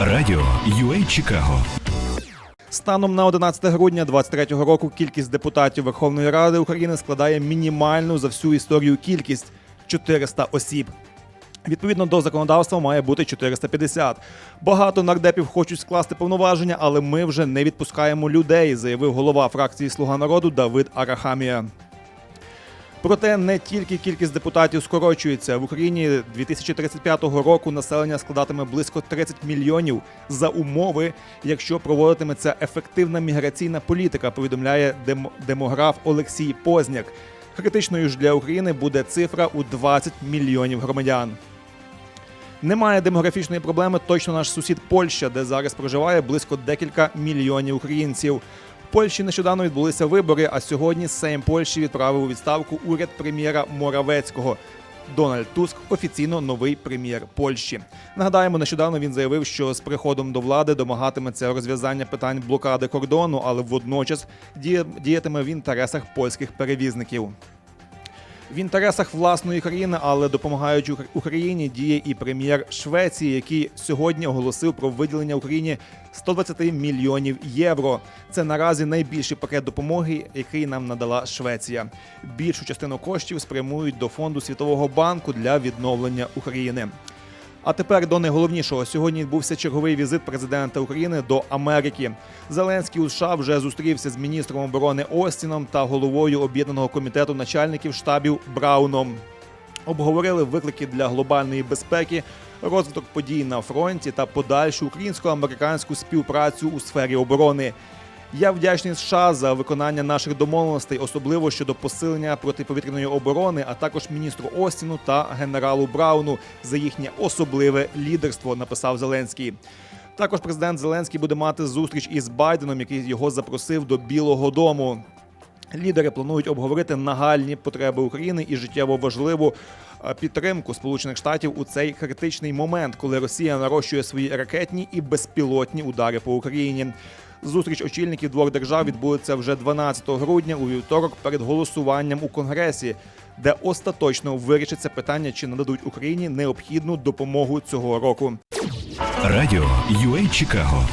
Радіо UA Чикаго Станом на 11 грудня 2023 року кількість депутатів Верховної Ради України складає мінімальну за всю історію кількість 400 осіб. Відповідно до законодавства має бути 450. Багато нардепів хочуть скласти повноваження, але ми вже не відпускаємо людей, заявив голова фракції Слуга народу Давид Арахамія. Проте не тільки кількість депутатів скорочується в Україні 2035 року. Населення складатиме близько 30 мільйонів за умови, якщо проводитиметься ефективна міграційна політика. Повідомляє демограф Олексій Позняк. Критичною ж для України буде цифра у 20 мільйонів громадян. Немає демографічної проблеми точно наш сусід Польща, де зараз проживає близько декілька мільйонів українців. Польщі нещодавно відбулися вибори, а сьогодні Сейм Польщі відправив у відставку уряд прем'єра Моравецького. Дональд Туск офіційно новий прем'єр Польщі. Нагадаємо, нещодавно він заявив, що з приходом до влади домагатиметься розв'язання питань блокади кордону, але водночас діятиме в інтересах польських перевізників. В інтересах власної країни, але допомагаючи Україні, діє і прем'єр Швеції, який сьогодні оголосив про виділення Україні 120 мільйонів євро. Це наразі найбільший пакет допомоги, який нам надала Швеція. Більшу частину коштів спрямують до фонду Світового банку для відновлення України. А тепер до найголовнішого. Сьогодні відбувся черговий візит президента України до Америки. Зеленський у США вже зустрівся з міністром оборони Остіном та головою об'єднаного комітету начальників штабів Брауном. Обговорили виклики для глобальної безпеки, розвиток подій на фронті та подальшу українсько-американську співпрацю у сфері оборони. Я вдячний США за виконання наших домовленостей, особливо щодо посилення протиповітряної оборони, а також міністру Остіну та генералу Брауну за їхнє особливе лідерство. Написав Зеленський. Також президент Зеленський буде мати зустріч із Байденом, який його запросив до Білого Дому. Лідери планують обговорити нагальні потреби України і життєво важливу е, підтримку Сполучених Штатів у цей критичний момент, коли Росія нарощує свої ракетні і безпілотні удари по Україні. Зустріч очільників двох держав відбудеться вже 12 грудня у вівторок перед голосуванням у Конгресі, де остаточно вирішиться питання, чи нададуть Україні необхідну допомогу цього року. Радіо UA Чикаго